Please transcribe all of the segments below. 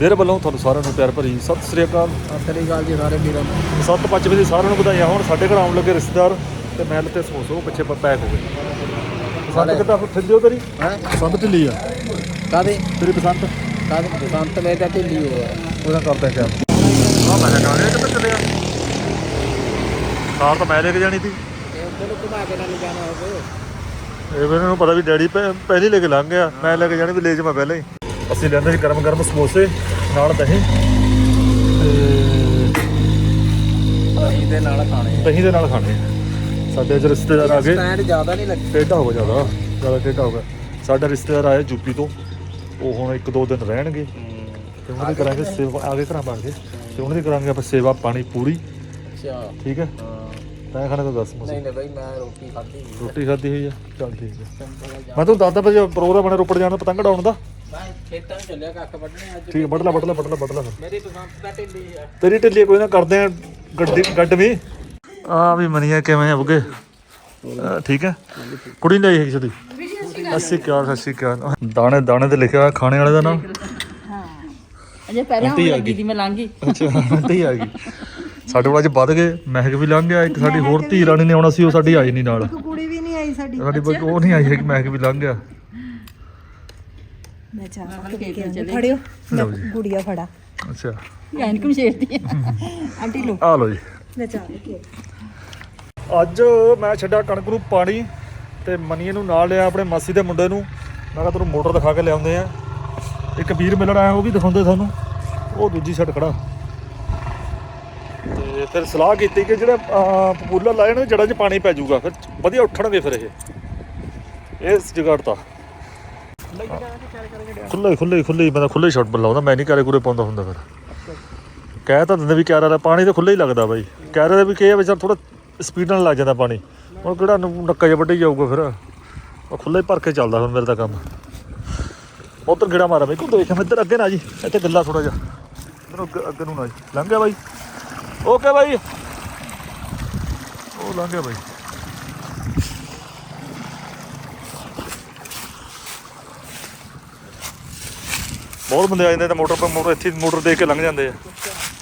ਮੇਰੇ ਵੱਲੋਂ ਤੁਹਾਨੂੰ ਸਾਰਿਆਂ ਨੂੰ ਪਿਆਰ ਭਰੀ ਸਤਿ ਸ੍ਰੀ ਅਕਾਲ। ਸਤਿ ਸ੍ਰੀ ਅਕਾਲ ਜੀ ਸਾਰੇ ਵੀਰਾਂ ਨੂੰ। ਸੱਤ ਪੰਜ ਵਜੇ ਸਾਰਿਆਂ ਨੂੰ ਵਧਾਈਆਂ ਹੋਣ ਸਾਡੇ ਘਰ ਆਉਣ ਲੱਗੇ ਰਿਸ਼ਤੇਦਾਰ ਤੇ ਮੈਲ ਤੇ ਸਮੋਸੇ ਉਹ ਪਿੱਛੇ ਪੈਕ ਹੋ ਗਏ। ਪਸੰਦ ਕਿੱਦਾਂ ਠੱਲਿਓ ਤੇਰੀ? ਹੈ? ਪਸੰਦ ਢਿੱਲੀ ਆ। ਕਾਦੇ ਤੇਰੀ ਪਸੰਦ? ਕਾਦੇ ਬਸੰਤ ਲੈ ਤਾਂ ਢਿੱਲੀ ਹੋ ਉਹਦਾ ਕਰਦਾ ਕਿਆ ਆ ਮੈਂ ਕਿਹਾ ਗਾਣੇ ਕਿੱਥੇ ਚੱਲਿਆ ਕਾਰ ਤਾਂ ਮੈਂ ਲੈ ਕੇ ਜਾਣੀ ਸੀ। ਇਹ ਉੱਧਰ ਘੁਮਾ ਕੇ ਨਾਲ ਜਾਣਾ ਹੋਵੇ। ਇਹ ਵੀ ਇਹਨਾਂ ਨੂੰ ਪਤਾ ਵੀ ਡੈਡੀ ਪਹਿ- ਪਹਿਲਾਂ ਲੈ ਕੇ ਲੰਘ ਗਿਆ। ਮੈਂ ਲੈ ਕੇ ਜਾਣੀ ਵੀ ਲੈ ਜਾ ਮੈਂ ਪਹਿਲਾਂ ਹੀ। ਅਸੀਂ ਲੈਂਦੇ ਸੀ ਗਰਮ ਗਰਮ ਸਮੋਸੇ ਨਾਲ ਦਹੀਂ ਤੇ ਦਹੀਂ ਦੇ ਨਾਲ ਖਾਣੇ ਦਹੀਂ ਦੇ ਨਾਲ ਖਾਣੇ ਆ। ਸਾਡੇ ਅੱਜ ਰਿਸ਼ਤੇਦਾਰ ਆ ਗਏ। ਸਟੈਂਡ ਜ਼ਿਆਦਾ ਨਹੀਂ ਲੱਗ। ਟੇਢਾ ਹੋ ਗਿਆ ਜ਼ਿਆਦਾ ਜ਼ਿਆਦਾ ਟੇਢਾ ਹੋ ਗਿਆ। ਸਾਡਾ ਰਿਸ਼ਤੇਦਾਰ ਆਇਆ ਯੂਪੀ ਤੋਂ। ਉਹ ਹੁਣ ਇੱਕ ਦੋ ਦਿਨ ਰਹਿਣਗੇ। ਤੇ ਉਹਨਾਂ ਦੀ ਕਰਾਂਗੇ ਸੇਵਾ ਆ ਗਏ ਘਰਾਂ ਬਣ ਕੇ ਤੇ ਉਹਨਾਂ ਦੀ ਕਰਾਂਗੇ ਆਪਾਂ ਸੇਵਾ ਪਾਣੀ ਪੂਰੀ। ਅੱਛਾ। ਠੀਕ ਹੈ? ਤੈਂ ਖਾਣਾ ਤਾਂ ਦੱਸ ਸਮੋਸੇ। ਨਹੀਂ ਨਹੀਂ ਬਈ ਮੈਂ ਰੋਟੀ ਖਾਧੀ ਰੋਟੀ ਖਾਧੀ ਹੋਈ ਆ? ਚੱਲ ਠੀਕ ਹੈ। ਮੈਂ ਤੁਹਾਨੂੰ ਦੱਸਦਾ ਵਜੇ ਪ੍ਰੋਗਰਾਮ ਬਣੇ ਰੋਪੜ ਜਾਣ ਦਾ ਪਤੰਗ ਉਡਾਉਣ ਦਾ? ਮੈਂ ਖੇਤਾਂ ਨੂੰ ਚੱਲਿਆ ਕੱਖ ਵੱਢਣੇ ਅੱਜ ਠੀਕ ਹੈ ਵੱਢ ਲੈ ਵੱਢ ਲੈ ਵੱਢ ਲੈ ਵੱਢ ਲੈ। ਫਿਰ ਮੇਰੀ ਬਸੰਤ ਦਾ ਢਿੱਲੀ ਆ। ਤੇਰੀ ਢਿੱਲੀ ਕੋਈ ਨਾ ਕਰਦੇ ਆ ਗੱਡੀ ਗੱਡ ਵੀ। ਆ ਵੀ ਮਨੀਆ ਕਿਵੇਂ ਆ ਬੁਗੇ? ਠੀਕ ਹੈ ਕੁੜੀ ਨਹੀਂ ਆਈ ਹੈ ਸਦੀ ਅਸੀਂ ਕਿਹਾ ਅਸੀਂ ਕਿਹਾ ਦਾਣੇ ਦਾਣੇ ਤੇ ਲਿਖਿਆ ਹੋਇਆ ਖਾਣੇ ਵਾਲੇ ਦਾ ਨਾਮ? ਅਜੇ ਪਹਿਲਾਂ ਹੋਣ ਲੱਗੀ ਸੀ ਮੈਂ ਲੰਘੀ ਅੱਛਾ ਤੇ ਹੀ ਆ ਗਈ। ਸਾਡੇ ਕੋਲ ਅੱਜ ਵੱਧ ਗਏ ਮਹਿਕ ਵੀ ਲੰਘ ਗਿਆ ਇੱਕ ਸਾਡੀ ਹੋਰ ਧੀ ਰਾਣੀ ਨੇ ਆਉਣਾ ਸੀ ਉਹ ਸਾਡੀ ਆਈ ਨਹੀਂ ਨਾਲ। ਕੁੜੀ ਵੀ ਨਹੀਂ ਆਈ ਸਾਡੀ। ਸਾਡੀ ਕੋਈ ਉਹ ਨਹੀਂ ਆਈ ਹੈ ਕਿ ਮਹਿਕ ਵੀ ਲੰਘ ਗਿਆ। ਮੈਂ ਚਾਹ ਨਾਲ ਖੇਤ ਵਿੱਚ ਚਲੇ। ਫੜਿਓ ਲਓ ਜੀ ਗੁੜੀਆ ਫੜਾ। ਅੱਛਾ। ਐਨਕ ਮਸ਼ੇਰਦੀ ਆਂਟੀ ਲੋ ਆ ਲਓ ਜੀ। ਮੈਂ ਚਾਹ ਕੇ ਅੱਜ ਮੈਂ ਛੱਡਿਆ ਕਣਕ ਨੂੰ ਪਾਣੀ ਤੇ ਮਨੀਏ ਨੂੰ ਨਾਲ ਲਿਆ ਆਪਣੇ ਮਾਸੀ ਦੇ ਮੁੰਡੇ ਨੂੰ। ਮੈਂ ਕਿਹਾ ਤੈਨੂੰ ਮੋਟਰ ਦਿਖਾ ਕੇ ਲਿਆਉਂਦੇ ਆ। ਇੱਕ ਵੀਰ ਮਿਲਣ ਆਇਆ ਉਹ ਵੀ ਦਿਖਾਉਂਦੇ ਤੁਹਾਨੂੰ। ਉਹ ਦੂਜੀ ਸਾਈਡ ਖੜਾ। ਤੇ ਫਿਰ ਸਲਾਹ ਕੀਤੀ ਕਿ ਜਿਹੜਾ ਪਪੂਲਰ ਲਾਏ ਨੇ ਜੜ੍ਹਾਂ 'ਚ ਪਾਣੀ ਪੈ ਜਾਊਗਾ ਫਿਰ ਵਧੀਆ ਉੱਠਣਗੇ ਫਿਰ ਇਹ। ਇਸ ਜਗਾੜ ਤਾਂ। ਖੁੱਲੇ ਖੁੱਲੇ ਖੁੱਲੇ ਮੈਂ ਤਾਂ ਖੁੱਲੇ ਸ਼ਾਟ ਲਾਉਂਦਾ, ਮੈਂ ਨਹੀਂ ਕਰੇ ਕੁਰੇ ਪਾਉਂਦਾ ਹੁੰਦਾ ਫਿਰ। ਕਹਿ ਤਾਂ ਦਿੰਦੇ ਵੀ ਕਿਆਰਾ ਦਾ ਪਾਣੀ ਤਾਂ ਖੁੱਲਾ ਹੀ ਲੱਗਦਾ ਬਾਈ। ਕਿਆਰੇ ਦਾ ਵੀ ਕੀ ਹੈ ਵਿਚਾਰ ਥੋੜਾ ਸਪੀਡ ਨਾਲ ਲੱਗ ਜਾਂਦਾ ਪਾਣੀ। ਹੁਣ ਕਿਹੜਾ ਨੱਕਾ ਜਿਹਾ ਵੱਢੀ ਜਾਊਗਾ ਫਿਰ। ਉਹ ਖੁੱਲਾ ਹੀ ਭਰ ਕੇ ਚੱਲਦਾ ਹੁਣ ਮੇਰੇ ਦਾ ਕੰਮ। ਉਧਰ ਗੇੜਾ ਮਾਰਾ ਬਈ ਕੋ ਦੇਖ, ਮੈਂ ਇੱਧਰ ਅੱਗੇ ਨਾ ਜੀ, ਇੱਥੇ ਗੱਲਾਂ ਥੋੜਾ ਜਿਹਾ। ਇੱਧਰ ਅੱਗੇ ਅੱਗੇ ਨੂੰ ਨਾ ਜੀ। ਲੰਘ ਗਿਆ ਬਾਈ। ਓਕੇ ਬਾਈ। ਉਹ ਲੰਘ ਗਿਆ ਬਾਈ। ਬਹੁਤ ਬੰਦੇ ਆ ਜਾਂਦੇ ਤਾਂ ਮੋਟਰ ਪਰ ਮੋਟਰ ਇੱਥੇ ਮੋਟਰ ਦੇਖ ਕੇ ਲੰਘ ਜਾਂਦੇ ਆ।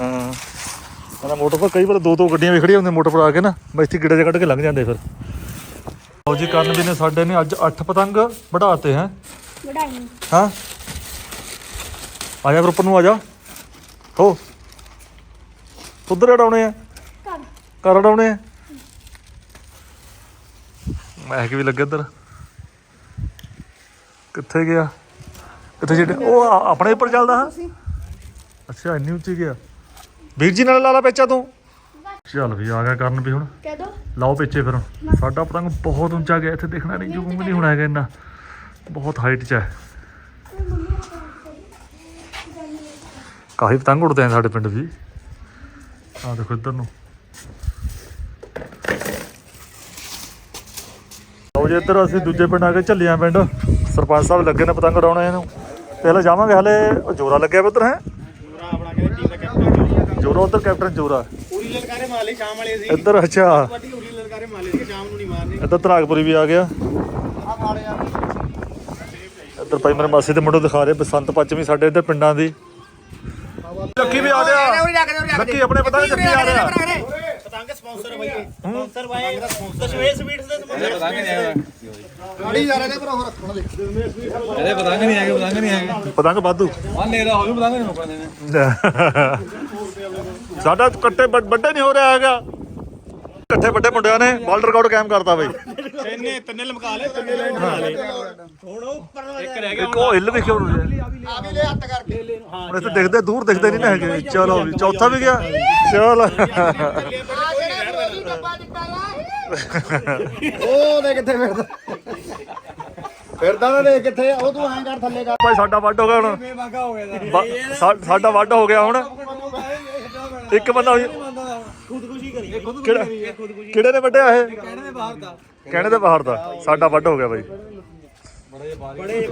ਹਾਂ। ਕਹਿੰਦਾ ਮੋਟਰ ਪਰ ਕਈ ਵਾਰ ਦੋ ਦੋ ਗੱਡੀਆਂ ਵੀ ਖੜੀਆਂ ਹੁੰਦੀਆਂ ਮੋਟਰ ਪਰ ਆ ਕੇ ਨਾ ਬਸ ਇੱਥੇ ਗਿੱੜੇ ਜਿਹਾ ਕੱਢ ਕੇ ਲੰਘ ਜਾਂਦੇ ਫਿਰ। ਲਓ ਜੀ ਕਰਨ ਵੀ ਨੇ ਸਾਡੇ ਨੇ ਅੱਜ 8 ਪਤੰਗ ਵਢਾਤੇ ਹੈ। ਵਡਾਈ ਹਾਂ। ਆ ਜਾ ਉੱਪਰ ਨੂੰ ਆ ਜਾ। ਹੋ। ਉਧਰ ਉਡਾਉਣੇ ਆ? ਘਰ। ਉਡਾਉਣੇ ਆ? ਮੈਂ ਕਿ ਵੀ ਲੱਗੇ ਇੱਧਰ। ਕਿੱਥੇ ਗਿਆ? ਕਿੱਥੇ ਜਿਹੜੇ ਉਹ ਆ- ਆਪਣੇ ਉੱਪਰ ਚੱਲਦਾ ਹਾਂ। ਅੱਛਾ ਇੰਨੀ ਉੱਚੀ ਗਿਆ ਵੀਰ ਜੀ ਨਾਲ ਲਾ ਲਾ ਪੇਚਾ ਤੂੰ। ਚੱਲ ਵੀ ਆ ਗਿਆ ਕਰਨ ਵੀ ਹੁਣ। ਕਹਿ ਦੋ ਲਾਓ ਪਿੱਛੇ ਫਿਰ। ਸਾਡਾ ਪਤੰਗ ਬਹੁਤ ਉੱਚਾ ਗਿਆ ਇੱਥੇ ਦਿਖਣਾ ਨਹੀਂ ਜੂਮ ਨਹੀਂ ਹੋਣਾ ਹੈਗਾ ਇੰਨਾ। ਬਹੁਤ ਹਾਈਟ 'ਚ ਹੈ। ਕਾਫੀ ਪਤੰਗ ਉੜਦੇ ਆ ਸਾਡੇ ਪਿੰਡ ਵੀ। ਆ ਦੇਖੋ ਇੱਧਰ ਨੂੰ। ਲਓ ਜੀ ਇੱਧਰ ਅਸੀਂ ਦੂਜੇ ਪਿੰਡ ਆ ਕੇ ਝੱਲੀਆਂ ਪਿੰਡ। ਸਰਪੰਚ ਸਾਹਿਬ ਲੱਗੇ ਨੇ ਪਤੰਗ ਉਡਾਉਣੇ ਇਹਨੂੰ ਪਹਿਲਾਂ ਜਾਵਾਂਗੇ ਹਲੇ ਉਹ ਜੋਰਾ ਲੱਗਿਆ ਵਾ ਉੱਧਰ ਹੈ? ਆਪਣਾ ਕਹਿੰਦੇ ਟੀਮ ਦਾ ਕੈਪਟਨ ਜੋਰਾ। ਉੱਧਰ ਕੈਪਟਨ ਜੋਰਾ। ਪੂਰੀ ਲਲਕਾਰੇ ਮਾਰ ਲਈ ਸ਼ਾਮ ਵਾਲੇ ਸੀ। ਇੱਧਰ ਅੱਛਾ। ਵੱਡੀ ਪੂਰੀ ਲਲਕਾਰੇ ਮਾਰ ਲਈ ਸੀ? ਸ਼ਾਮ ਨੂੰ ਨਹੀਂ ਮਾਰਨੀ। ਇੱਧਰ ਤਰਾਗਪੁਰੀ ਵੀ ਆ ਗਿਆ। ਇੱਧਰ ਭਾਈ ਮੇਰੇ ਮਾਸੀ ਦੇ ਮੁੰਡੇ ਦਿਖਾ ਰਹੇ ਬਸੰਤ ਪੰਚਮੀ ਸਾਡੇ ਇੱਧਰ ਪਿੰਡਾਂ ਦੀ। ਲੱਕੀ ਵੀ ਆ ਗਿਆ। ਲੱਕੀ ਆਪਣੇ ਪਤਾ ਨਹੀਂ ਲੱਕੀ ਆ ਰਿਹਾ। ਪਤੰਗ sponsor by sponsor by Dashmesh sweets ਦੇ ਸਪਾਂਸਰ ਪਤੰਗ ਨਹੀਂ ਆਇਆ ਗਾੜੀ ਜਾ ਰਹੇ ਨੇ ਪਰ ਉਹ ਰੱਖਣ ਦੇ ਇਹਦੇ ਪਤੰਗ ਨਹੀਂ ਹੈਗੇ ਪਤੰਗ ਨਹੀਂ ਹੈਗੇ। ਪਤੰਗ ਵਾਧੂ। ਆ ਨੇਰਾ ਹੋ ਜੂ ਪਤੰਗ ਨਹੀਂ ਮੁੱਕਣੇ ਨੇ ਸਾਡਾ ਕੱਟੇ ਵੱਡ- ਨਹੀਂ ਹੋ ਰਿਹਾ ਹੈਗਾ। ਇਕੱਠੇ ਵੱਡੇ ਮੁੰਡਿਆਂ ਨੇ ਵਰਲਡ ਰਿਕਾਰਡ ਕਾਇਮ ਕਰਤਾ ਬਈ। ਤਿੰਨੇ ਤਿੰਨੇ ਲਮਕਾ ਲਏ ਤਿੰਨੇ ਲਾਈਨ ਬਣਾ ਲਏ। ਹੁਣ ਉੱਪਰ ਇੱਕ ਰਹਿ ਇੱਕ ਉਹ ਹਿੱਲ ਵੀ ਕਿਉਂ ਰਿਹਾ। ਆ ਵੀ ਲੈ ਹੱਥ ਕਰਕੇ। ਹੁਣ ਇੱਥੇ ਦਿਖਦੇ ਦੂਰ ਦਿਖਦੇ ਨਹੀਂ ਨਾ ਹੈਗੇ। ਚਲੋ ਵੀ ਚੌਥਾ ਵੀ ਗਿਆ। ਚਲ। ਉਹ ਦੇ ਕਿੱਥੇ ਫਿਰਦਾ। ਫਿਰਦਾ ਨਾ ਦੇ ਕਿੱਥੇ ਉਹ ਤੂੰ ਐਂ ਕਰ ਥੱਲੇ ਕਰ। ਭਾਈ ਸਾਡਾ ਵੱਡ ਹੋ ਗਿਆ ਹੁਣ। ਬੇਵਾਗਾ ਹੋ ਗਿਆ ਵਾ- ਸਾ- ਸਾਡਾ ਵੱਡ ਹੋ ਗਿਆ ਹੁਣ। ਇੱਕ ਬੰਦਾ ਹੋਈ- ਖੁਦਕੁਸ਼ੀ ਕਰੀ। ਕਿਹੜਾ ਕਿਹੜੇ ਨੇ ਵੱਡਿਆ ਇਹ? ਕਹਿਣੇ ਦੇ ਬਾਹਰ ਦਾ। ਕਹਿਣੇ ਦੇ ਬਾਹਰ ਦਾ। ਸਾਡਾ ਵੱਡ ਹੋ ਗਿਆ ਬਾਈ।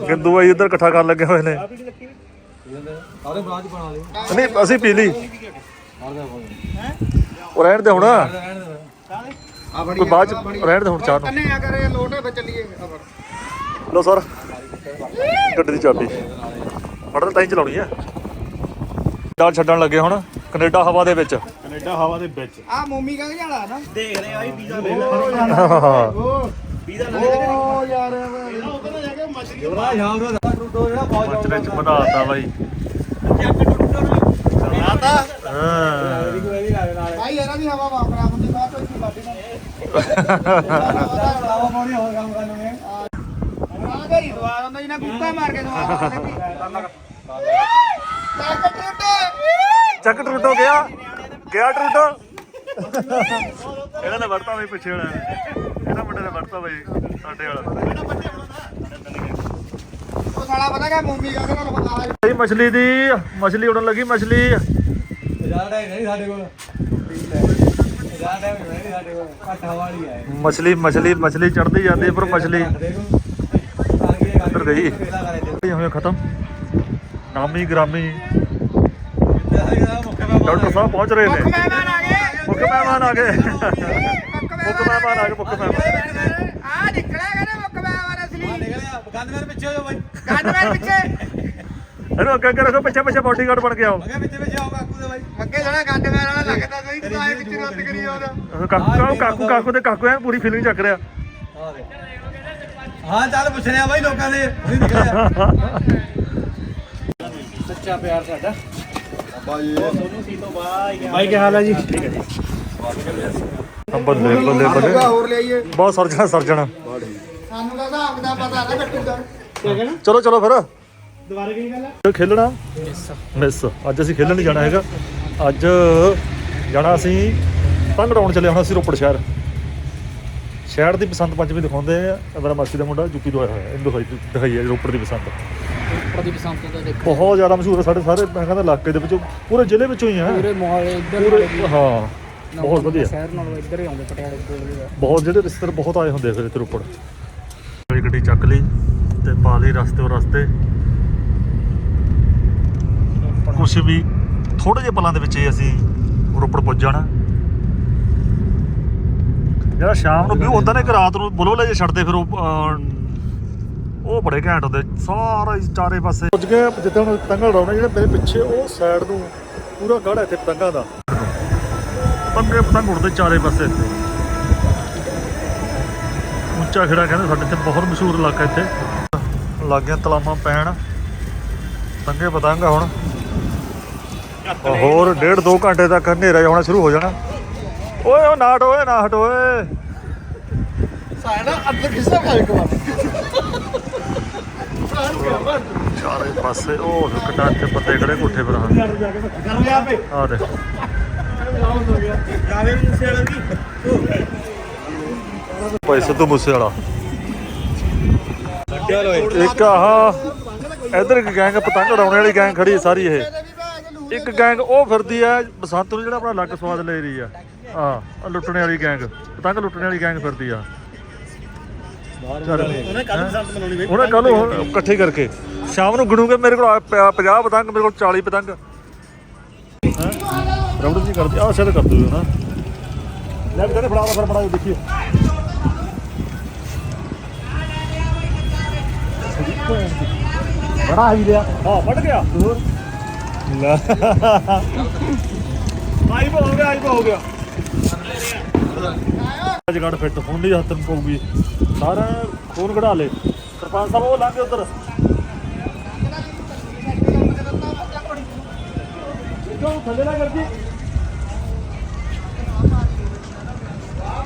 ਗਿੰਦੂ ਬਾਈ ਇੱਧਰ ਇਕੱਠਾ ਕਰਨ ਲੱਗੇ ਹੋਏ ਨੇ। ਸਾਰੇ ਬਾਅਦ ਚ ਬਣਾ ਲਿਓ ਨਹੀਂ ਅਸੀਂ ਪੀ ਲਈ ਉਹ ਰਹਿਣ ਦੇ ਹੁਣ। ਕੋਈ ਬਾਅਦ ਚ ਰਹਿਣ ਦੇ ਹੁਣ ਚਾਹ ਨੂੰ। ਕੰਨੇ ਆ ਕਰੇ ਲੋਟ ਫੇ ਚੱਲੀਏ ਆ ਲੋ ਸਰ ਗੱਡੀ ਦੀ ਚਾਬੀ। ਫੜ ਤਾਂ ਹੀ ਚਲਾਉਣੀ ਆ। ਡਾਲ ਛੱਡਣ ਲੱਗੇ ਹੁਣ ਕੈਨੇਡਾ ਹਵਾ ਦੇ ਵਿੱਚ। ਕੈਨੇਡਾ ਹਵਾ ਦੇ ਵਿੱਚ। ਆ ਮੋਮੀ ਕਹਿੰਦੇ ਜਾਣਾ ਨਾ। ਦੇਖ ਰਹੇ ਆਈ ਵੀਜ਼ਾ ਵੇਖ ਲੈ ਵੀਜ਼ਾ ਲੈ ਓ ਯਾਰ। ਉਧਰ ਨਾ ਜਾ ਕੇ ਮਛਲੀ ਜਵਰਾ ਸ਼ਾਮ ਨੂੰ ਟੁੱਟੋ ਜਿਹੜਾ ਫੌਜ ਮਚਰੇ ਚ ਬਣਾਤਾ ਬਾਈ। ਆਤਾ ਹਾਂ। ਕੋਈ ਨਹੀਂ ਨਾਲ ਭਾਈ ਇਹਨਾਂ ਦੀ ਹਵਾ ਵਾਪਰਾ। ਚੱਕ ਟਰੂਟੋ ਗਿਆ। ਗਿਆ ਟਰੂਟੋ। ਇਹਨਾਂ ਨੇ ਵੜਤਾ ਬਈ ਪਿੱਛੇ ਵਾਲਾ ਇਹਨਾਂ ਮੁੰਡੇ ਨੇ ਵੜਤਾ ਬਈ ਸਾਡੇ ਵਾਲਾ। ਇਹ ਮਛਲੀ ਦੀ ਮਛਲੀ ਉੜਨ ਲੱਗੀ, ਮਛਲੀ। ਜ਼ਿਆਦਾ ਨਹੀਂ ਸਾਡੇ ਕੋਲ। ਮਛਲੀ ਮਛਲੀ ਮਛਲੀ ਚੜਦੀ ਜਾਂਦੀ ਪਰ ਮਛਲੀ। ਉੱਧਰ ਗਈ। ਹੋਇਆ ਖਤਮ। ਨਾਮੀ ਗ੍ਰਾਮੀ। ਡਾਕਟਰ ਸਾਹਿਬ ਪਹੁੰਚ ਰਹੇ ਨੇ। ਮਹਿਮਾਨ ਆ ਗਏ ਮੁੱਖ ਮਹਿਮਾਨ ਆ ਗਏ। ਮੁੱਖ ਮਹਿਮਾਨ ਆ ਗਏ ਮੁੱਖ ਮਹਿਮਾਨ। ਆ ਨਿਕਲਿਆ ਕਹਿੰਦੇ ਮੁੱਕ ਮਹਿਮਾਨ ਅਸਲੀ। ਨਿਕਲਿਆ। ਪਿੱਛੇ ਹੋ ਬਾਈ। ਮੈਂ ਪਿੱਛੇ। ਇਹਨੂੰ ਅੱਗੇ ਅੱਗੇ ਰੱਖੋ ਪਿੱਛੇ ਪਿੱਛੇ ਬਾਡੀਗਾਰਡ ਬਣ ਕੇ ਆਓ। ਅੱਗੇ ਪਿੱਛੇ ਪਿੱਛੇ ਆਓ ਕਾਕੂ ਦੇ ਬਾਈ। ਅੱਗੇ ਜਿਹੜਾ ਗੱਡ ਮੈਂ ਵਾਲਾ ਲੱਗਦਾ ਸਹੀ ਤੂੰ ਆਏ ਵਿੱਚ ਰੱਦ ਕਰੀ ਉਹ ਕਾਕੂ ਕਾਕੂ ਕਾਕੂ ਕਾਕੂ ਦੇ ਕਾਕੂ ਐ ਪੂਰੀ ਫੀਲਿੰਗ ਚੱਕ ਰਿਹਾ। ਹਾਂ ਚੱਲ ਪੁੱਛਣੇ ਆ ਬਾਈ ਲੋਕਾਂ ਦੇ ਨਹੀਂ ਨਿਕਲਿਆ ਸੱਚਾ ਪਿਆਰ ਸਾਡਾ। ਭਾਈ ਕੀ ਹਾਲ ਹੈ ਜੀ? ਆ ਬੱਲੇ ਬੱਲੇ ਬੱਲੇ। ਹੋਰ ਲਿਆਈਏ। ਬਹੁਤ ਸਰਜਣਾ ਸਰਜਣਾ ਸਾਨੂੰ ਤਾਂ ਹਿਸਾਬ ਦਾ ਪਤਾ ਨਾ ਗੱਟੂ ਦਾ ਚਲੋ ਚਲੋ ਫਿਰ। ਦੁਬਾਰਾ ਕੀ ਗੱਲ ਹੈ ਖੇਲਣਾ? ਮਿਸ। ਅੱਜ ਅਸੀਂ ਖੇਲਣ ਨਹੀਂ ਜਾਣਾ ਹੈਗਾ। ਅੱਜ ਜਾਣਾ ਅਸੀਂ ਪਤੰਗ ਉਡਾਉਣ ਚੱਲੇ ਹੁਣ ਅਸੀਂ ਰੋਪੜ ਸ਼ਹਿਰ। ਸ਼ਹਿਰ ਦੀ ਬਸੰਤ ਪੰਚਮੀ ਦਿਖਾਉਂਦੇ ਆ। ਮੇਰਾ ਮਾਸੀ ਦਾ ਮੁੰਡਾ ਯੂਪੀ ਤੋਂ ਆਇਆ ਹੋਇਆ। ਇਹਨੂੰ ਦਿਖਾਈ ਦਿਖਾਈ ਹੈ ਰੋਪੜ ਦੀ ਬਸੰਤ। ਪ੍ਰਦੀ ਬਸੰਤ ਦਾ ਦੇਖੋ। ਬਹੁਤ ਜ਼ਿਆਦਾ ਮਸ਼ਹੂਰ ਹੈ ਸਾਡੇ ਸਾਰੇ ਮੈਂ ਕਹਿੰਦਾ ਇਲਾਕੇ ਦੇ ਵਿੱਚੋਂ ਪੂਰੇ ਜ਼ਿਲ੍ਹੇ ਵਿੱਚੋਂ ਹੀ ਆ। ਪੂਰੇ ਮਾਹੌਲ ਇੱਧਰ ਹਾਂ ਬਹੁਤ ਵਧੀਆ। ਸ਼ਹਿਰ ਨਾਲੋਂ ਇੱਧਰ ਹੀ ਆਉਂਦੇ ਪਟਿਆਲੇ ਕੋਲ ਬਹੁਤ ਜਿਹੜੇ ਰਿਸ਼ਤੇਦਾਰ ਬਹੁਤ ਆਏ ਹੁੰਦੇ ਆ ਫਿਰ ਇੱਥੇ ਰੋਪੜ। ਗੱਡੀ ਚੱਕ ਲਈ ਤੇ ਪਾ ਲਈ ਰਸਤੇ ਉਹ ਰਸਤੇ। ਕੁਛ ਵੀ ਥੋੜੇ ਜਿਹੇ ਪਲਾਂ ਦੇ ਵਿੱਚ ਹੀ ਅਸੀਂ ਰੋਪੜ ਪੁੱਜ ਜਾਣਾ। ਜਿਹੜਾ ਸ਼ਾਮ ਨੂੰ ਵੀ ਹੁੰਦਾ ਨੇ ਕਿ ਰਾਤ ਨੂੰ ਬੁਲੋ ਲੈ ਜੇ ਛੱਡਦੇ ਫਿਰ ਉਹ ਉਹ ਬੜੇ ਘੈਂਟ ਹੁੰਦੇ। ਸਾਰਾ ਚਾਰੇ ਪਾਸੇ। ਪੁੱਜ ਗਏ ਜਿੱਦਾਂ ਹੁਣ ਪਤੰਗ ਉਡਾਉਣੇ ਜਿਹੜੇ ਮੇਰੇ ਪਿੱਛੇ ਉਹ ਸਾਈਡ ਨੂੰ ਪੂਰਾ ਗੜ ਇੱਥੇ ਪਤੰਗਾਂ ਦਾ। ਪੰਗੇ ਪਤੰਗ ਉੜਦੇ ਚਾਰੇ ਪਾਸੇ। ਉੱਚਾ ਖੇੜਾ ਕਹਿੰਦੇ ਸਾਡੇ ਤੇ ਬਹੁਤ ਮਸ਼ਹੂਰ ਇਲਾਕਾ ਇੱਥੇ। ਲੱਗਿਆ ਤਲਾਮਾਂ ਪੈਣ। ਪੰਗੇ ਪਤੰਗ ਆ ਹੁਣ। ਹੋਰ ਡੇਢ ਦੋ ਘੰਟੇ ਤੱਕ ਹਨੇਰਾ ਹੋਣਾ ਸ਼ੁਰੂ ਹੋ ਜਾਣਾ। ਓਏ ਉਹ ਨਾਟ ਓਏ ਨਾ ਹਟ ਓਏ। ਸਾਡਾ ਅੰਦਰ ਕਿਸਾ ਖਾਏ ਕੋ ਚਾਰੇ ਪਾਸੇ ਉਹ ਕਿੱਡਾ ਇੱਥੇ ਬੰਦੇ ਖੜੇ ਕੋਠੇ ਪਰ ਹਾਂ ਕਰ ਲਿਆ ਪੇ ਆ ਦੇ ਭਾਈ ਸਿੱਧੂ ਮੂਸੇ ਵਾਲਾ ਇੱਕ ਆਹ ਇਧਰ ਇੱਕ ਗੈਂਗ ਪਤੰਗ ਉਡਾਉਣੇ ਵਾਲੀ ਗੈਂਗ ਖੜੀ ਸਾਰੀ ਇਹ। ਇੱਕ ਗੈਂਗ ਉਹ ਫਿਰਦੀ ਹੈ ਬਸੰਤ ਨੂੰ ਜਿਹੜਾ ਆਪਣਾ ਅਲੱਗ ਸਵਾਦ ਲੈ ਰਹੀ ਆ। ਆਹ ਲੁੱਟਣੇ ਵਾਲੀ ਗੈਂਗ ਪਤੰਗ ਲੁੱਟਣੇ ਵਾਲੀ ਗੈਂਗ ਫਿਰਦੀ ਆ। ਉਹਨੇ ਕੱਲ ਬਸੰਤ ਮਨਾਉਣੀ ਵੇ ਉਹਨੇ ਕੱਲ ਇਕੱਠੇ ਕਰਕੇ। ਸ਼ਾਮ ਨੂੰ ਗਿਣੂਗੇ ਮੇਰੇ ਕੋਲ 50 ਪਤੰਗ ਮੇਰੇ ਕੋਲ 40 ਪਤੰਗ। ਰਬੜ ਜੀ ਕਰਦੀ ਆਹ ਸ਼ਾਇਦ ਕਰ ਦੂ ਨਾ। ਲੈ ਵੀ ਫੜਾ ਫਿਰ ਫੜਾ ਦੇਖੀਏ। ਬੜਾ ਹੀ ਲਿਆ। ਹਾਂ ਵੱਢ ਗਿਆ। ਆਈ ਹੋ ਗਿਆ ਆਈ ਹੋ ਗਿਆ। ਜਗੜ ਫਿੱਟ ਹੁਣ ਨਹੀਂ ਹੱਥ ਨੂੰ ਪਊਗੀ। ਸਾਰਾ ਖੂਨ ਕਢਾ ਲੇ ਸਰਪੰਚ ਸਾਹਿਬ ਉਹ ਲਾਗੇ ਉਧਰ। ਕਿਉਂ ਥੱਲੇ ਨਾ ਕਰਦੀ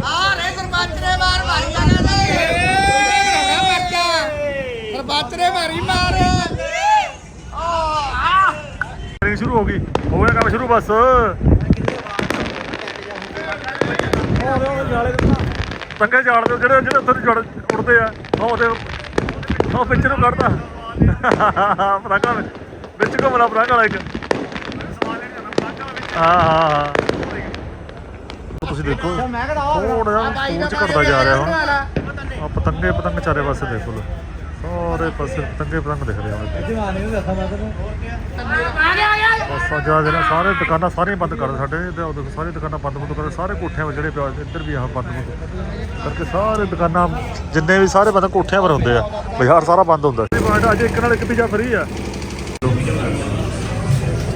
ਆ ਰੇ ਸਰਪੰਚ ਨੇ ਮਾਰ ਮਾਰੀ ਜਾਣਾ ਨੇ। ਮਰਦਾ ਸਰਪੰਚ ਨੇ ਮਾਰੀ ਮਾਰ। ਟ੍ਰੇਨਿੰਗ ਸ਼ੁਰੂ ਹੋ ਗਈ। ਹੋ ਗਿਆ ਕੰਮ ਸ਼ੁਰੂ ਬਸ। ਤੰਗੇ ਜਾਲ ਦੇ ਜਿਹੜੇ ਜਿਹੜੇ ਉੱਥੇ ਜੜ ਉੜਦੇ ਆ ਉਹ ਉਹਦੇ ਉਹ ਵਿੱਚ ਨੂੰ ਕੱਢਦਾ। ਪਰਾਗਾ ਵਿੱਚ ਘੁੰਮਦਾ ਪਰਾਗਾ ਵਾਲਾ ਇੱਕ। ਹਾਂ ਹਾਂ ਤੁਸੀਂ ਦੇਖੋ ਥੋੜਾ ਜਿਹਾ ਸੂਚ ਘਟਦਾ ਜਾ ਰਿਹਾ ਹੁਣ। ਆ ਪਤੰਗੇ ਪਤੰਗ ਚਾਰੇ ਪਾਸੇ ਦੇਖੋ ਲੋ ਸਾਰੇ ਪਾਸੇ ਪਤੰਗੇ ਪਤੰਗ ਦਿਖ ਰਹੇ ਹੁਣ ਜਵਾਨੀ ਨੂੰ ਦੱਸਾਂ ਮੈਂ ਤੈਨੂੰ ਬਸ ਅੱਜ ਆ ਜਿਹੜਾ ਸਾਰੇ ਦੁਕਾਨਾਂ ਸਾਰੀਆਂ ਬੰਦ ਕਰ ਸਾਡੇ ਤੇ ਉਹ ਦੇਖੋ ਸਾਰੀਆਂ ਦੁਕਾਨਾਂ ਬੰਦ ਬੰਦ ਕਰ ਸਾਰੇ ਕੋਠਿਆਂ 'ਤੇ ਜਿਹੜੇ ਪਿਆ ਇੱਧਰ ਵੀ ਆਹ ਬੰਦ ਬੰਦ ਕਰਕੇ ਸਾਰੇ ਦੁਕਾਨਾਂ ਜਿੰਨੇ ਵੀ ਸਾਰੇ ਬੰਦ ਕੋਠਿਆਂ 'ਪਰ ਹੁੰਦੇ ਆ ਬਾਜ਼ਾਰ ਸਾਰਾ ਬੰਦ ਹੁੰਦਾ। ਅੱਜ ਇੱਕ ਨਾਲ ਇੱਕ ਪੀਜ਼ਾ ਫਰੀ ਆ।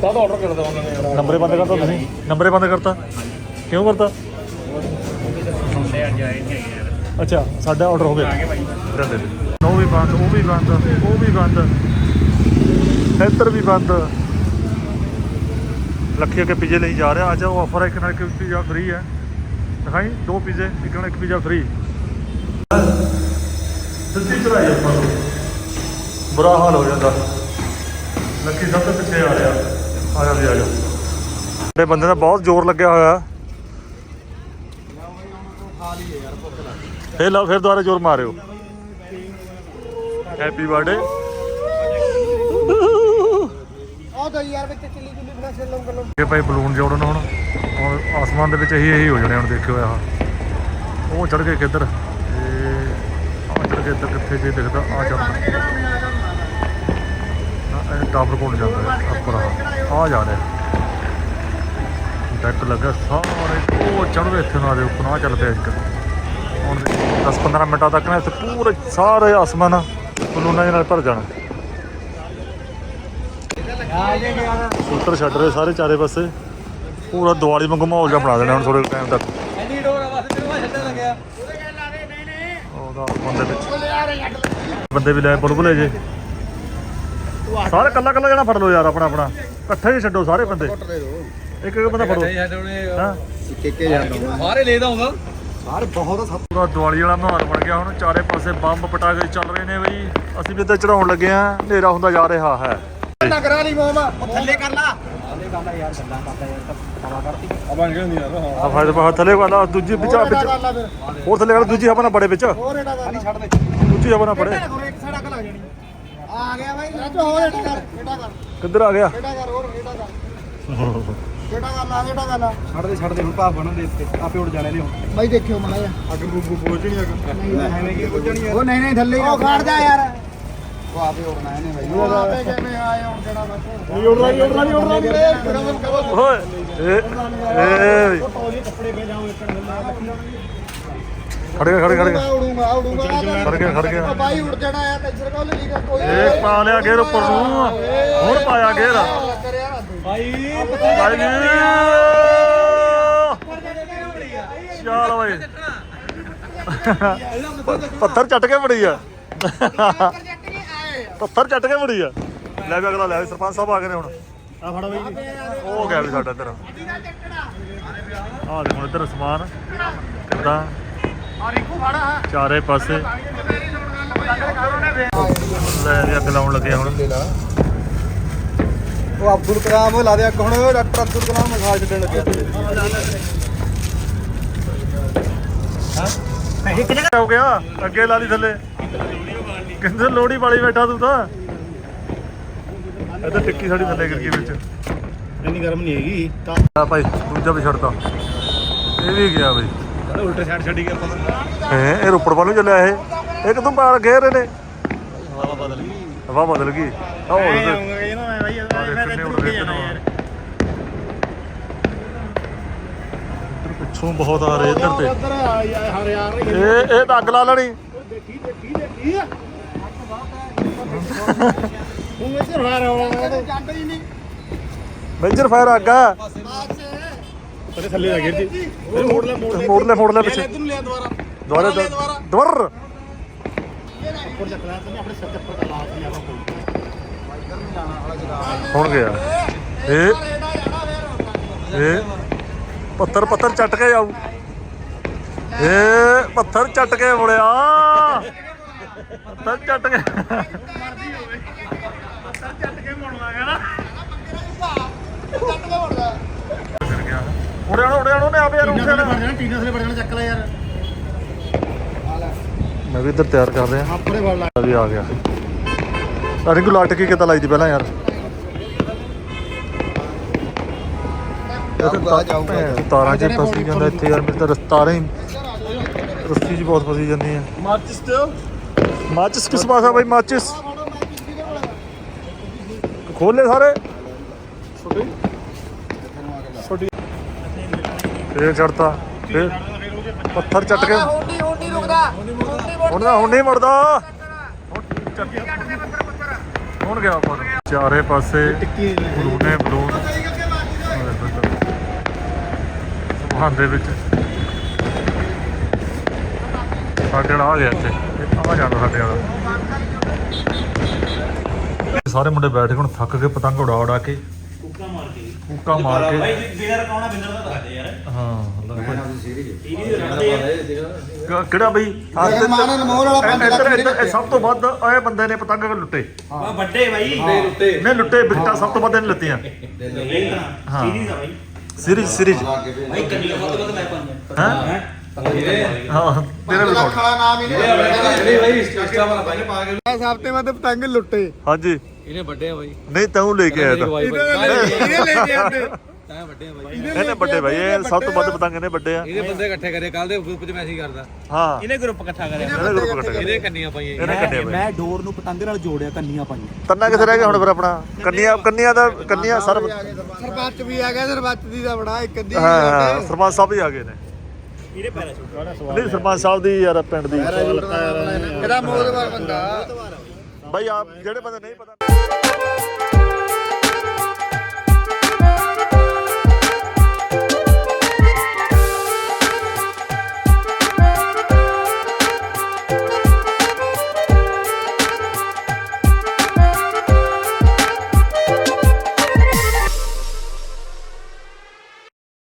ਕਾਹਦਾ ਆਰਡਰ ਕਰਦਾ ਉਹਨਾਂ ਨੇ ਨੰਬਰੇ ਬੰਦ ਕਰਤਾ ਤੁਸੀਂ? ਨੰਬਰੇ ਬੰਦ ਕਰਤਾ? ਕਿਉਂ ਕਰਤਾ? ਅੱਛਾ ਸਾਡਾ ਆਰਡਰ ਹੋ ਗਿਆ। ਦੇ ਦੇ। ਦੇ। ਉਹ ਵੀ ਬੰਦ, ਉਹ ਵੀ ਬੰਦ, ਉਹ ਵੀ ਬੰਦ। ਇੱਧਰ ਵੀ ਬੰਦ। ਲੱਖੀ ਅੱਗੇ ਪੀਜ਼ੇ ਲਈ ਜਾ ਰਿਹਾ। ਅੱਜ ਉਹ ਆਫਰ ਹੈ ਇੱਕ ਨਾਲ ਇੱਕ ਪੀਜ਼ਾ ਫ੍ਰੀ ਹੈ। ਦਿਖਾਈ, ਦੋ ਪੀਜ਼ੇ, ਇੱਕ ਨਾਲ ਇੱਕ ਪੀਜ਼ਾ ਫ੍ਰੀ ਸਿੱਧੀ ਚੜਾਈ ਆਪਾਂ ਨੂੰ। ਬੁਰਾ ਹਾਲ ਹੋ ਜਾਂਦਾ। ਲੱਕੀ ਸਭ ਤੋਂ ਪਿੱਛੇ ਆ ਰਿਹਾ। ਆ ਜਾ ਵੀ ਆ ਜਾ। ਸਾਡੇ ਬੰਦੇ ਦਾ ਬਹੁਤ ਜ਼ੋਰ ਲੱਗਿਆ ਹੋਇਆ। ਫੇਰ ਲਾ ਫਿਰ ਦੁਬਾਰਾ ਜ਼ੋਰ ਮਾਰਿਓ। ਹੈਪੀ ਬਰਥਡੇ ਉਹ ਦੋ ਯਾਰ ਵਿੱਚ ਚਿੱਲੀ ਚੁੱਲੀ ਬਣਾ ਸੇ ਲੰਗ ਲੰਗ ਇਹ ਭਾਈ ਬਲੂਨ ਜੋੜਨ ਹੁਣ। ਹੁਣ ਆਸਮਾਨ ਦੇ ਵਿੱਚ ਇਹੀ ਇਹੀ ਹੋ ਜਾਣੇ ਹੁਣ ਦੇਖਿਓ ਆਹ। ਉਹ ਚੜ ਗਏ ਕਿੱਧਰ? ਇਹ ਆ ਚੜ ਗਏ ਇੱਧਰ ਕਿੱਥੇ ਜੇ ਦਿਖਦਾ ਆ ਚੜ ਇਹ ਟਾਵਰ ਕੋਲ ਜਾਂਦਾ ਉੱਪਰ ਆ ਜਾ ਰਿਹਾ। ਡੈਕ ਲੱਗਾ ਸਾਰੇ ਉਹ ਚੜ੍ਹਦੇ ਇੱਥੇ ਨਾਲ ਦੇ ਉੱਪਰ ਆ ਚੱਲ ਪਿਆ ਇੱਕ। ਹੁਣ 10-15 ਮਿੰਟਾਂ ਤੱਕ ਨਾ ਇੱਥੇ ਪੂਰੇ ਸਾਰੇ ਆਸਮਾਨ ਬਲੂਨਾਂ ਦੇ ਨਾਲ ਭਰ ਜਾਣਾ। ਸੂਤਰ ਛੱਡ ਰਹੇ ਸਾਰੇ ਚਾਰੇ ਪਾਸੇ। ਪੂਰਾ ਦੀਵਾਲੀ ਵਾਂਗੂ ਮਾਹੌਲ ਜਿਹਾ ਬਣਾ ਦੇਣਾ ਹੁਣ ਥੋੜੇ ਟਾਈਮ ਤੱਕ। ਐਨੀ ਡੋਰ ਆ ਬਸ ਤੈਨੂੰ ਮੈਂ ਛੱਡਣ ਲੱਗਿਆ ਉਹਦਾ ਬੰਦੇ ਵਿੱਚ। ਬੰਦੇ ਵੀ ਲੈ ਬੁਲਬੁਲੇ ਜੇ ਸਾਰੇ ਕੱਲਾ ਕੱਲਾ ਜਣਾ ਫੜ ਲਓ ਯਾਰ ਆਪਣਾ ਆਪਣਾ। ਇਕੱਠੇ ਹੀ ਛੱਡੋ ਸਾਰੇ ਬੰਦੇ। ਇੱਕ ਇੱਕ ਬੰਦਾ ਫੜੋ। ਹਾਂ। ਕੇ ਜਾਂਦਾ ਸਾਰੇ ਲੈ ਦਊਂਗਾ ਸਾਰੇ ਬਹੁਤ ਸਭ ਪੂਰਾ ਦੀਵਾਲੀ ਵਾਲਾ ਮਾਹੌਲ ਬਣ ਗਿਆ। ਹੁਣ ਚਾਰੇ ਪਾਸੇ ਬੰਬ ਪਟਾਕੇ ਚੱਲ ਰਹੇ ਨੇ ਬਈ। ਅਸੀਂ ਵੀ ਇੱਧਰ ਚੜਾਉਣ ਲੱਗੇ ਆ ਹਨੇਰਾ ਹੁੰਦਾ ਜਾ ਰਿਹਾ ਹੈ। ਨਾ ਕਰਾ ਲਈ ਮੋਮਾ ਉਹ ਥੱਲੇ ਕਰ ਲਾ। ਆਪਾਂ ਨਿਕਲ ਨਹੀਂ ਯਾਰ ਆ ਫਾਇਦਾ ਬਾਹਰ ਥੱਲੇ ਵਾਲਾ ਦੂਜੀ ਵਿੱਚ ਵਿੱਚ ਕਰ ਲਾ ਫਿਰ। ਹੋਰ ਥੱਲੇ ਵਾਲਾ ਦੂਜੀ ਹਵਾ ਨਾ ਬੜੇ ਵਿੱਚ। ਹੋਰ ਇਹਦਾ ਕਰ ਛੱਡ ਦੇ। ਦੂਜੀ ਹਵਾ ਨਾ ਬੜੇ। ਹੋਰ ਇੱਕ ਸਾਈਡ ਅੱਗ ਲੱਗ ਜਾਣੀ। ਆ ਗਿਆ ਬਾਈ। ਰਾਜੋ ਹੋਰ ਇਹਦਾ ਕਰ ਇਹਦਾ ਕਰ ਕਿੱਧਰ ਆ ਗਿਆ? ਇਹਦਾ ਕਰ ਹੋਰ ਇਹਦਾ ਕਰ ਇਹਦਾ ਕਰ ਲਾ ਇਹਦਾ ਕਰ ਲਾ ਛੱਡ ਦੇ ਛੱਡ ਦੇ ਹੁਣ ਭਾਫ ਬਣਨ ਦੇ ਉੱਤੇ ਆਪੇ ਉੱਡ ਜਾਣੇ ਲਿਓ ਬਾਈ ਦੇਖਿਓ ਮੜਾ ਜਾ ਅੱਗ ਬੂਬੂ ਪਹੁੰਚਣੀ ਅੱਗ। ਨਹੀਂ ਐਵੇਂ ਕੀ ਪੁੱਜਣੀ ਉਹ ਨਹੀਂ ਨਹੀਂ ਥੱਲੇ ਉਹ ਖੜ ਜਾ ਯਾਰ। ਉਹ ਆਪੇ ਉੜਨਾ ਇਹਨੇ ਬਾਈ। ਉਹ ਆਪੇ ਕਿਵੇਂ ਆਏ ਹੁਣ ਜਿਹੜਾ ਬਸ ਨਹੀਂ ਉੜ ਰਹੀ ਉੜ ਰਹੀ ਉੜ ਰਹੀ ਓਏ ਏ ਏ। ਕੱਪੜੇ ਪੇ ਜਾਉਂ ਇੱਕ ਖੜ ਗਿਆ ਖੜ ਗਿਆ, ਖੜ ਗਿਆ। ਉੜੂਗਾ ਉੜੂਗਾ ਖੜ ਗਿਆ ਖੜ ਗਿਆ ਬਾਈ ਉੜ ਜਾਣਾ ਆ ਟੈਂਸ਼ਨ ਕੋਲ ਨਹੀਂ ਕੋਈ ਇਹ ਪਾ ਲਿਆ ਗੇਰ ਉੱਪਰ ਨੂੰ। ਹੁਣ ਪਾਇਆ ਗੇਰ। ਭਾਈ ਭਾਈ ਜੀ ਚੱਲ ਓਏ ਪੱਥਰ ਚੱਟ ਕੇ ਬੜੀ ਆ। ਪੱਥਰ ਚੱਟ ਕੇ ਬੜੀ ਆ। ਲੈ ਵੀ ਅਗਲਾ ਲੈ ਵੀ ਸਰਪੰਚ ਸਾਹਿਬ ਆ ਗਏ ਨੇ ਹੁਣ। ਆ ਫੜੋ ਬਈ ਉਹ ਗਿਆ ਵੀ ਸਾਡਾ ਇੱਧਰ। ਆ ਦੇ ਹੁਣ ਇੱਧਰ ਸਮਾਨ। ਕਿੱਦਾਂ? ਚਾਰੇ ਪਾਸੇ। ਲੈ ਵੀ ਅੱਗ ਲਾਉਣ ਲੱਗੇ ਹੁਣ। ਉਹ ਅਬਦੁਲ ਕਲਾਮ ਲਾ ਦਿਆ ਹੁਣ ਡਾਕਟਰ ਅਬਦੁਲ ਕਲਾਮ ਮਸਾਜ ਛੱਡਣ ਲੱਗਿਆ ਹੋ। ਗਿਆ ਅੱਗੇ ਲਾ ਲਈ ਥੱਲੇ। ਕਹਿੰਦੇ ਲੋੜੀ ਵਾਲੀ ਬੈਠਾ ਤੂੰ ਤਾਂ। ਇੱਧਰ ਟਿੱਕੀ ਸਾਡੀ ਥੱਲੇ ਗਿਰ ਗਈ ਵਿੱਚ। ਇੰਨੀ ਗਰਮ ਨਹੀਂ ਹੈਗੀ। ਤਾਂ ਭਾਈ ਦੂਜਾ ਵੀ ਛੱਡਤਾ। ਇਹ ਵੀ ਗਿਆ ਬਈ। ਉਲਟੇ ਸਾਈਡ ਛੱਡੀ ਗਿਆ ਆਪਾਂ ਹੈ ਇਹ ਰੋਪੜ ਵੱਲੋਂ ਚੱਲਿਆ ਇਹ। ਇੱਕ ਤੋਂ ਬਾਹਰ ਗਏ ਰਹੇ ਨੇ? ਹਵਾ ਬਦਲ ਗਈ। ਹਵਾ ਬਦਲ ਗਈ। ਆ ਹੋਰ ਤੇ- ਆਉਂਗਾ ਨਾ ਮੈਂ ਬਾਈ ਆ ਦੇਖ ਕਿੰਨੇ ਉੱਡ ਰਹੇ ਇੱਧਰ ਨੂੰ। ਇੱਧਰ ਪਿੱਛੋਂ ਬਹੁਤ ਆ ਰਹੇ ਇੱਧਰ ਤੇ। ਰਹੀ ਇਹ ਇਹ ਤਾਂ ਅੱਗ ਲਾ ਲੈਣੀ। ਦੇਖੀ ਦੇਖੀ ਦੇਖੀ ਹੁਣ ਇੱਧਰ ਹਾਰ ਆਉਣਾ ਤੇ। ਜੰਡ ਹੀ ਨਹੀਂ ਮੇਜਰ ਫਾਇਰ ਅੱਗ ਆ ਪਰੇ ਥੱਲੇ ਆ ਗਿਰ ਜੀ। ਉਹ ਮੋੜ ਲੈ ਮੋੜ ਮੋੜ ਲੈ ਮੋੜ ਲੈ ਪਿੱਛੇ। ਇੱਧਰ ਨੂੰ ਲਿਆ ਦੁਬਾਰਾ। ਦੁਬਾਰਾ ਦੁਬਾਰਾ ਉੱਪਰ ਚੱਕ ਲੈ ਤੈਨੂੰ ਆਪਣੇ ਸਿਰ ਤੇ ਉੱਪਰ ਲਾ ਦਿਆ ਹੁਣ ਗਿਆ। ਇਹ ਇਹ ਪੱਥਰ ਪੱਥਰ ਚੱਟ ਕੇ ਆਊ। ਇਹ ਪੱਥਰ ਚੱਟ ਕੇ ਮੁੜਿਆ। ਪੱਥਰ ਚੱਟ ਕੇ ਉੜਿਆ ਨਾ ਉੜਿਆ ਨਾ ਉਹਨੇ ਆਪੇ ਯਾਰ ਉੱਠਿਆ ਨਾ। ਟੀਨਾ ਸੇ ਬੜਨਾ ਚੱਕ ਲੈ ਯਾਰ। ਮੈਂ ਵੀ ਇੱਧਰ ਤਿਆਰ ਕਰ ਰਿਹਾ। ਆਪਣੇ ਵੱਲ ਲਾ ਵੀ ਆ ਗਿਆ। ਰਿੰਗੂ ਲੱਟ ਕੇ ਕਿਤਾ ਲਾਈ ਦੀ ਪਹਿਲਾਂ ਯਾਰ? ਤਾਰਾਂ 'ਚ ਫਸੀ ਜਾਂਦਾ ਇੱਥੇ ਯਾਰ ਮੇਰੇ ਤਾਂ ਰਸ- ਤਾਰਾਂ ਹੀ ਰੱਸੀ 'ਚ ਬਹੁਤ ਫਸੀ ਜਾਂਦੀ ਆ ਮਾਚਿਸ ਤੇ ਮਾਚਿਸ ਕਿਸ ਪਾਸਾ ਬਾਈ ਮਾਚਿਸ? ਖੋਲੇ ਸਾਰੇ। ਛੋਟੀ। ਫੇਰ ਛੱਡਤਾ ਫੇਰ ਪੱਥਰ ਚੱਟ ਕੇ। ਹੁਣ ਨਹੀਂ ਹੁਣ ਨਹੀਂ ਰੁਕਦਾ। ਹੁਣ ਨਹੀਂ ਹੁਣ ਨਹੀਂ ਮੁੜਦਾ। ਹੁਣ ਗਿਆ ਆਪਾਂ ਚਾਰੇ ਦੇ। ਵਿੱਚ। ਸਾਡੇ ਨਾਲ ਆ ਗਿਆ ਇੱਥੇ। ਆ ਜਾਣਾ ਸਾਡੇ ਨਾਲ ਸਾਰੇ ਮੁੰਡੇ ਬੈਠ ਕੇ ਹੁਣ ਥੱਕ ਕੇ ਪਤੰਗ ਉਡਾ ਉਡਾ ਕੇ। ਕੁੱਕਾ ਮਾਰ ਕੇ ਕੂਕਾ ਮਾਰ ਕੇ। ਭਾਈ ਬਿਨਰ ਕੌਣਾ ਬਿਨਰ ਦਾ ਦੱਸਦੇ ਯਾਰ। ਹਾਂ ਲੈ ਭਾਈ। ਟੀਵੀ ਦੇ ਰੱਖਦੇ ਆ। ਕ- ਕਿਹੜਾ ਬਈ? ਆਹ ਅਨਮੋਲ ਵਾਲਾ ਪੰਜ ਲੱਖ ਇੱਧਰ ਇੱਧਰ ਇਹ ਸਭ ਤੋਂ ਵੱਧ ਇਹ ਬੰਦੇ ਨੇ ਪਤੰਗ ਲੁੱਟੇ। ਵਾ ਵੱਡੇ ਭਾਈ ਨੇ ਲੁੱਟੇ। ਵਿਕਟਾਂ ਸਭ ਤੋਂ ਵੱਧ ਇਹਨੇ ਲਿੱਤੀਆਂ ਹਾਂ। ਸੀਰੀਜ਼ ਆ ਭਾਈ ਸੀਰੀਜ਼ ਸੀਰੀਜ਼ ਕੰਨੀ ਦਾ ਫੋਟੋ ਮੈਂ ਪਾਉਂਦਾ ਹਾਂ? ਹਾਂ? ਤੇਰੇ ਲੱਖ ਵਾਲਾ ਨਾਮ ਹੀ ਨਹੀਂ ਇਸ ਹਫ਼ਤੇ ਮੈਂ ਤੇ ਪਤੰਗ ਲੁੱਟੇ। ਹਾਂਜੀ। ਇਹਨੇ ਵੱਡੇ ਆ ਭਾਈ ਨਹੀਂ ਤੈਨੂੰ ਲੈ ਕੇ ਆਇਆ ਤਾਂ। ਇਹਨੇ ਲੈ ਕੇ ਆਉਂਦੇ ਤਾਂ। ਵੱਡੇ ਆ ਭਾਈ ਇਹਨੇ ਵੱਡੇ ਭਾਈ ਇਹ ਸਭ ਤੋਂ ਵੱਧ ਪਤੰਗ ਇਹਨੇ ਵੱਡੇ ਆ। ਇਹਦੇ ਬੰਦੇ ਇਕੱਠੇ ਕਰੇ ਕੱਲ ਦੇ ਗਰੁੱਪ 'ਚ ਮੈਸੇਜ ਕਰਦਾ। ਹਾਂ। ਇਹਨੇ ਗਰੁੱਪ ਇਕੱਠਾ ਕਰਿਆ। ਇਹਨੇ ਗਰੁੱਪ ਕੱਟਿਆ ਇਹਦੇ ਕੰਨੀਆਂ ਪਾਈਆਂ। ਇਹਨੇ ਭਾਈ ਮੈਂ ਡੋਰ ਨੂੰ ਪਤੰਗ ਨਾਲ ਜੋੜਿਆ ਕੰਨੀਆਂ ਪਾਈਆਂ। ਤੰਨਾ ਕਿੱਥੇ ਰਹਿ ਗਿਆ ਹੁਣ ਫਿਰ ਆਪਣਾ? ਕੰਨੀਆਂ ਕੰਨੀਆਂ ਦਾ ਕੰਨੀਆਂ ਸਰ ਸਰਪੰਚ। ਵੀ ਆ ਗਿਆ ਸਰਪੰਚ ਦੀ ਦਾ ਬੜਾ ਇੱਕ ਅੱਧੀ ਹਾਂ ਸਰਪੰਚ ਸਾਹਿਬ ਵੀ ਆ ਗਏ ਨੇ। ਇਹਦੇ ਪੈਰਾਸ਼ੂਟ ਨਹੀਂ ਸਰਪੰਚ ਸਾਹਿਬ ਦੀ ਯਾਰ ਪਿੰਡ ਦੀ। ਇਹਦਾ ਮੋਦਵਾਰ ਬੰਦਾ? ਭਾਈ ਆਪ ਜਿਹੜੇ ਬੰਦੇ ਨਹੀਂ ਪਤਾ